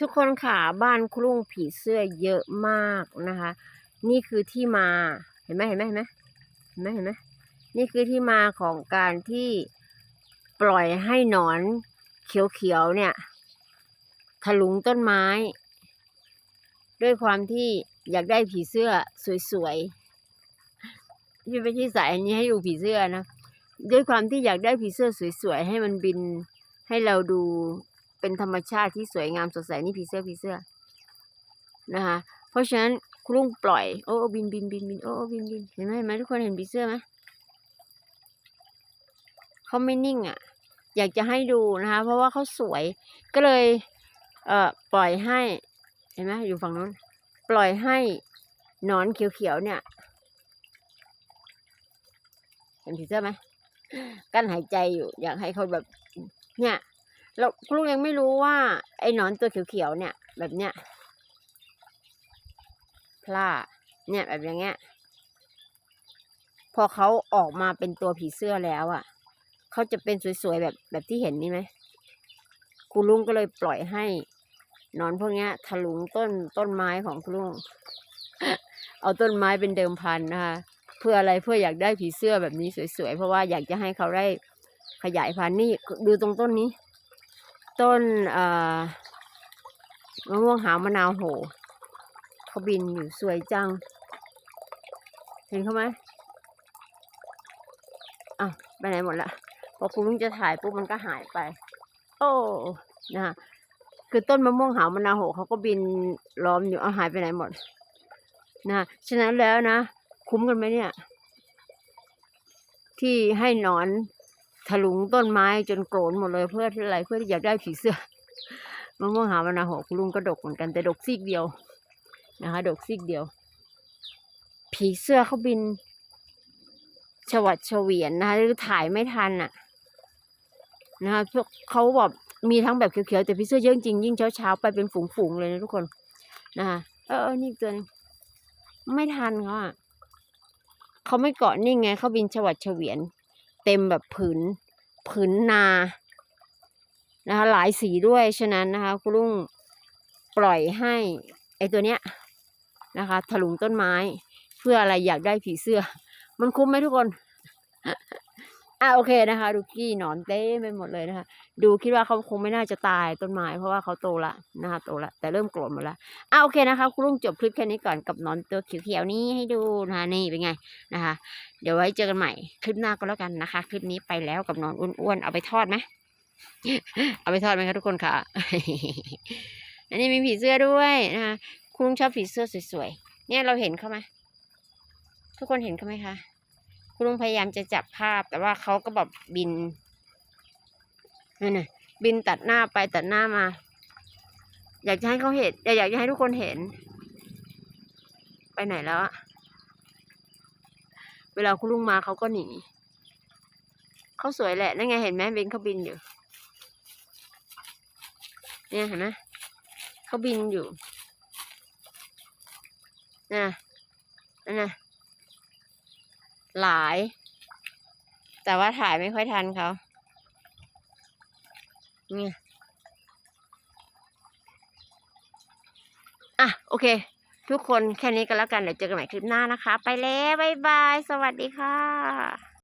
ทุกคนค่ะบ้านครุ่งผีเสื้อเยอะมากนะคะ นี่คือที่มาเห็นไหมเห็นไหมเห็นไหมเห็นไหมเห็นไหมนี่คือที่มาของการที่ปล่อยให้หนอนเขียวๆเนี่ยถลุงต้นไม้ ด้วยความที่อยากได้ผีเสื้อสวยๆที่ไม่ใช่สายอันนี้ให้ดูผีเสื้อนะด้วยความที่อยากได้ผีเสื้อสวยๆให้มันบินให้เราดู เป็นธรรมชาติที่สวยงามสดใสนี่ผีเสื้อผีเสื้อนะคะเพราะฉะนั้นครุ่งปล่อยโอ้บินบินบินบินโอ้บินบินเห็นไหมเห็นไหมทุกคนเห็นผีเสื้อไหมเขาไม่นิ่งอะ อยากจะให้ดูนะคะ เพราะว่าเขาสวยก็เลยเอ่อปล่อยให้เห็นไหมอยู่ฝั่งนู้นปล่อยให้หนอนเขียวๆเนี่ย เห็นผีเสื้อไหมกั้นหายใจอยู่ อยากให้เขาแบบ เนี่ย เราครูยังไม่รู้ว่า ไอ้หนอนตัวเขียวๆเนี่ย แบบเนี้ยพลาเนี่ยแบบอย่างเงี้ย พอเขาออกมาเป็นตัวผีเสื้อแล้วอะ่ะเขาจะเป็นสวยๆแบบแบบที่เห็นนี่ไหมครูลุงก็เลยปล่อยให้นอนพวกเนี้ยถลุงต้นต้นไม้ของครูลุง เอาต้นไม้เป็นเดิมพันนะคะ เพื่ออะไรเพื่ออยากได้ผีเสื้อแบบนี้สวยๆ เพราะว่าอยากจะให้เขาได้ขยายพันธุ์นี่ดูตรงต้นนี้ ต้นมะม่วงหาวมะนาวโหเขาบินอยู่สวยจัง เห็นเขาไหมอ้าวไปไหนหมดละพอคุณลุงจะถ่ายปุ๊บมันก็หายไป โอ้นะคือต้นมะม่วงหาวมะนาวโหเขาก็บินล้อมอยู่เอาหายไปไหนหมดนะฉะนั้นแล้วนะ คุ้มกันไหมเนี่ย ที่ให้หนอน ถลุงต้นไม้จนโกรนหมดเลยเพื่ออะไรเพื่อที่อยากได้ผีเสื้อมะม่วงหาวมะนาวโหคุณลุงก็ดกเหมือนกันแต่ดกซีกเดียวนะคะ ดกซีกเดียว ผีเสื้อเขาบินฉวัดเฉวียนนะคะหรือถ่ายไม่ทันอะนะคะพวกเขาแบบมีทั้งแบบเขียวๆแต่ผีเสื้อเยอะจริงยิ่งเช้าๆไปเป็นฝูงๆเลยนะทุกคนนะคะเออเออนี่อีกตัวนึงไม่ทันเขาอะเขาไม่เกาะนิ่ไงเขาบินฉวัดเฉวียน เต็มแบบผืนผืนนานะคะหลายสีด้วยฉะนั้นนะคะคุณลุงปล่อยให้ไอตัวเนี้ยนะคะถลุงต้นไม้ เพื่ออะไรอยากได้ผีเสื้อ มันคุ้มไหมทุกคน อะโอเคนะคะ ดูกี้หนอนเต้ไปหมดเลยนะคะ ดูคิดว่าเขาคงไม่น่าจะตายต้นไม้เพราะว่าเขาโตละนะคะโตละแต่เริ่มโกรธหมดละอะโอเคนะคะ คุณลุงจบคลิปแค่นี้ก่อนกับหนอนตัวเขียวๆนี้ให้ดูนะคะนี่เป็นไงนะคะ เดี๋ยวไว้เจอกันใหม่คลิปหน้าก็แล้วกันนะคะ คลิปนี้ไปแล้วกับหนอนอ้วนๆเอาไปทอดไหมเอาไปทอดไหมคะทุกคนค่ะ อันนี้มีผีเสื้อด้วยนะคะคุณลุงชอบผีเสื้อสวยๆเนี่ยเราเห็นเขาไหมทุกคนเห็นเขาไหมคะ คุณลุงพยายามจะจับภาพ แต่ว่าเขาก็แบบบินนั่นะบินตัดหน้าไปตัดหน้ามา อยากจะให้เขาเห็นอยากจะให้ทุกคนเห็น ไปไหนแล้วอะเวลาคุณลุงมาเขาก็หนีเขาสวยแหละนั่นไงเห็นไหมบินเขาบินอยู่ เนี่ยเห็นไหมเขาบินอยู่นะนั่นนะ หลาย แต่ว่าถ่ายไม่ค่อยทันเขาเนี่ยอะ โอเค ทุกคนแค่นี้ก็แล้วกัน เดี๋ยวเจอกันใหม่คลิปหน้านะคะ ไปแล้ว บ๊ายบาย สวัสดีค่ะ